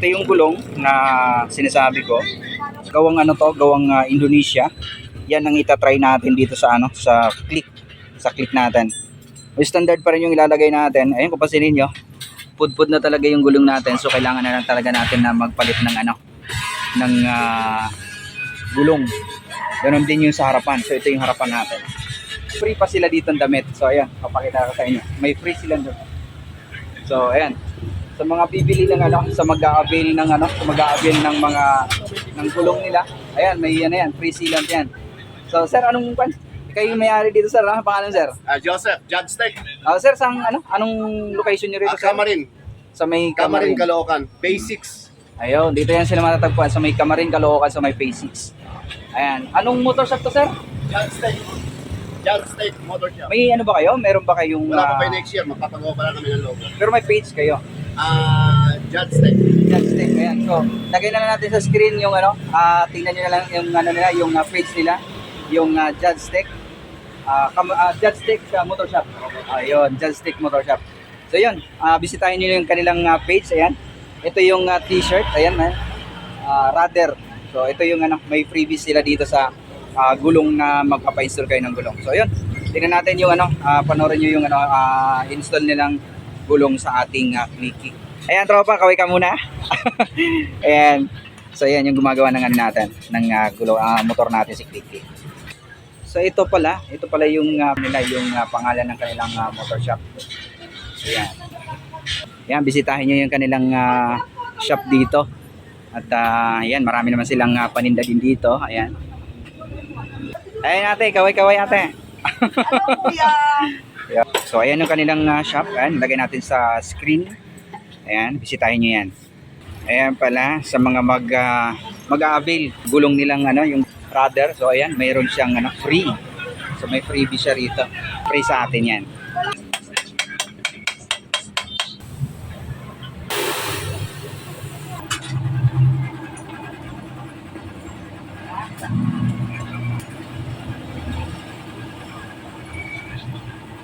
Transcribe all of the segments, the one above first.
Ito yung gulong na sinasabi ko. Gawang ano to, gawang ah, Indonesia. Yan ang itatry natin dito sa ano, sa click. Sa click natin. May standard pa rin yung ilalagay natin. Ayun, kung pasinin nyo, pudpud na talaga yung gulong natin. So, kailangan na lang talaga natin na magpalit ng ano, ng ah, gulong. Ganon din yung sa harapan. So, ito yung harapan natin. Free pa sila dito ng damit. So, ayan, papakita ko sa inyo. May free sila doon. So, ayan. Sa mga bibili ng ano, sa mag-a-avail ng ano, sa mag-a-avail ng mga ng gulong nila. Ayan, may ano yan, free sealant yan. So, sir, anong kwan? Kayo yung may-ari dito, sir. Ano pangalan, sir? Ah, Joseph, Judge Tech, Ah, sir, sang ano, anong location niyo rito, ah, sir? Kamarin, Sa may Kamarin, Kamarin. Caloocan, Basics. Ayun, dito yan sila matatagpuan sa may Kamarin, Caloocan, sa may 6. Ayan. Anong motor shop to, sir? Judge Tech, Judge Tech Motor Shop. May ano ba kayo? Meron ba kayong... Wala pa by next year, magpapagawa pa lang kami ng logo. pero may page kayo. Ah, Judge Tech. Yan, stick. Ayan. So, lagay na lang natin sa screen yung ano, ah tingnan nyo na lang yung ano nila, yung ah, page nila, yung uh, Judge. Ah, kam- ah, Judge Stick ah, Motor Shop. Ayun, Judge Stick Motor Shop. So, yun. ah bisitahin nyo yung kanilang ah, page. Ayan. Ito yung ah, t-shirt. Ayan, man. Ah, Radar. So, ito yung ano, may freebies sila dito sa ah, gulong na magpapa-install kayo ng gulong. So, yun. Tingnan natin yung ano, ah, panoorin nyo yung ano, ah, install nilang gulong sa ating uh, clicky. Ayan, tropa, kaway ka muna. ayan. So, ayan yung gumagawa ng ano natin, ng uh, gulo, ah, motor natin si Clicky. So, ito pala, ito pala yung ah, nila, yung ah, pangalan ng kanilang ah, motor shop. Ayan. Ayan, bisitahin nyo yung kanilang ah, shop dito. At ah, ayan, marami naman silang ah, paninda din dito. Ayan. Ayan ate, kaway-kaway ate. Yeah. So, ayan yung kanilang ah, shop. Ayan, lagay natin sa screen. Ayan, bisitahin nyo yan. Ayan pala, sa mga mag, ah, mag-avail, gulong nilang ano, yung rudder. So, ayan, mayroon siyang ano, free. So, may freebie siya rito. Free sa atin yan.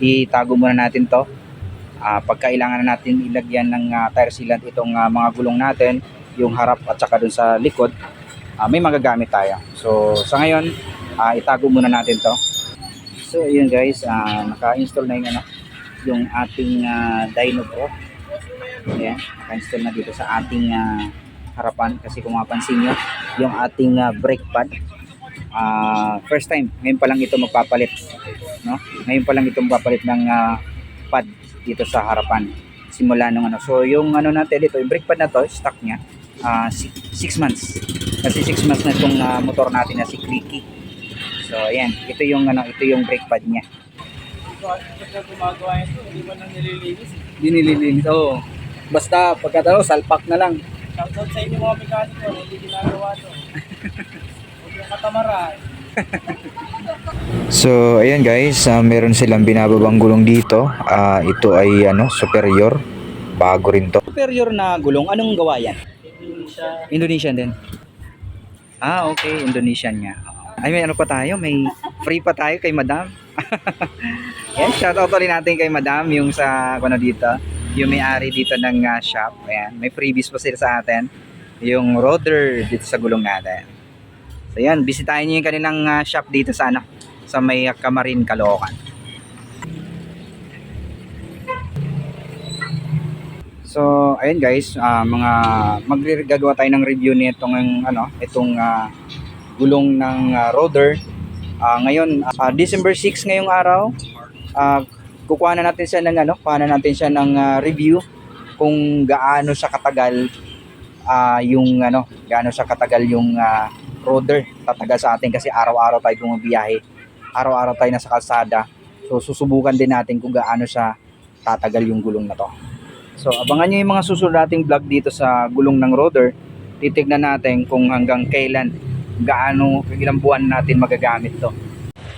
itago muna natin to. Ah, pagkailangan na natin ilagyan ng ah, tire sealant itong ah, mga gulong natin, yung harap at saka dun sa likod, ah, may magagamit tayo. So, sa ngayon, ah, itago muna natin to. So, yun guys, ah, naka-install na yung, ano, yung ating ah, dyno pro. Ayan, naka-install na dito sa ating ah, harapan kasi kung mapansin nyo, yung ating ah, brake pad, ah, first time, ngayon pa lang ito magpapalit no? Ngayon pa lang ito magpapalit ng ah, pad dito sa harapan. Simula nung ano. So yung ano natin dito, yung brake pad na to, stock niya 6 months. Kasi 6 months na itong ah, motor natin na si Clicky. So ayan, ito yung ano, ito yung brake pad niya. Gumagawa ito, hindi mo nang nililinis. eh. Dinililinis. Oo. Basta pagkatalo, salpak na lang. Shoutout sa inyo mga mekaniko, hindi ginagawa to. Katamaran. So, ayan guys, ah, meron silang binababang gulong dito. Ah, ito ay ano, superior. Bago rin to. Superior na gulong, anong gawa yan? Siya Indonesian din. Ah, okay. Indonesian nga. Ay, may ano pa tayo? May free pa tayo kay Madam. Yan, shoutout ulit natin kay Madam yung sa ano dito, yung may-ari dito ng ah, shop. Ayan, may freebies pa sila sa atin. Yung roder dito sa gulong natin. So yan, bisitahin niyo yung kanilang ah, shop dito sa ano, sa may Kamarin, Caloocan. So, ayun guys, ah, mga magagagawa tayo ng review nitong ano, itong ah, gulong ng ah, roder. Ah, ngayon, ah, December 6 ngayong araw. Ah, kukuha na natin siya ng ano, na natin siya ng ah, review kung gaano siya katagal ah, yung ano, gaano siya katagal yung ah, roder tatagal sa atin kasi araw-araw tayo bumabiyahe. Araw-araw tayo nasa kalsada. So susubukan din natin kung gaano siya tatagal yung gulong na to. So, abangan nyo yung mga susunod nating vlog dito sa gulong ng rotor. Titignan natin kung hanggang kailan, gaano, ilang buwan natin magagamit to.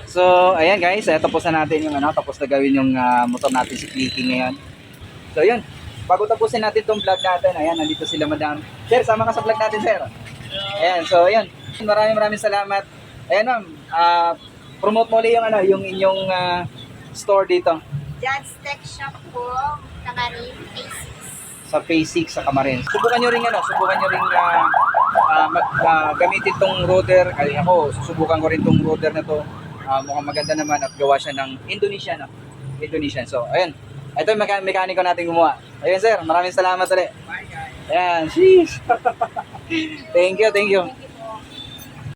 So, ayan guys, eh, tapos na natin yung ano, tapos na gawin yung ah, motor natin si clicking ngayon. So, yun. Bago tapusin natin tong vlog natin, ayan, nandito sila madam. Sir, sama ka sa vlog natin, sir. Ayan, so, ayan. Maraming maraming salamat. Ayan, ma'am. ah, promote mo ulit yung, ano, yung inyong ah, store dito Judge Tech Shop po, Tamarin, A6. sa Phase 6 sa Camarines. Subukan nyo rin ano, subukan nyo rin ah, ah, mag, ah, gamitin tong rotor. Ay ako, susubukan ko rin tong rotor na to. Ah, mukhang maganda naman at gawa siya ng Indonesian. No? Indonesian. So, ayun. Ito yung meka- mekaniko natin gumawa. Ayun sir, maraming salamat ulit. Ayan, sheesh. thank you, thank you. Thank you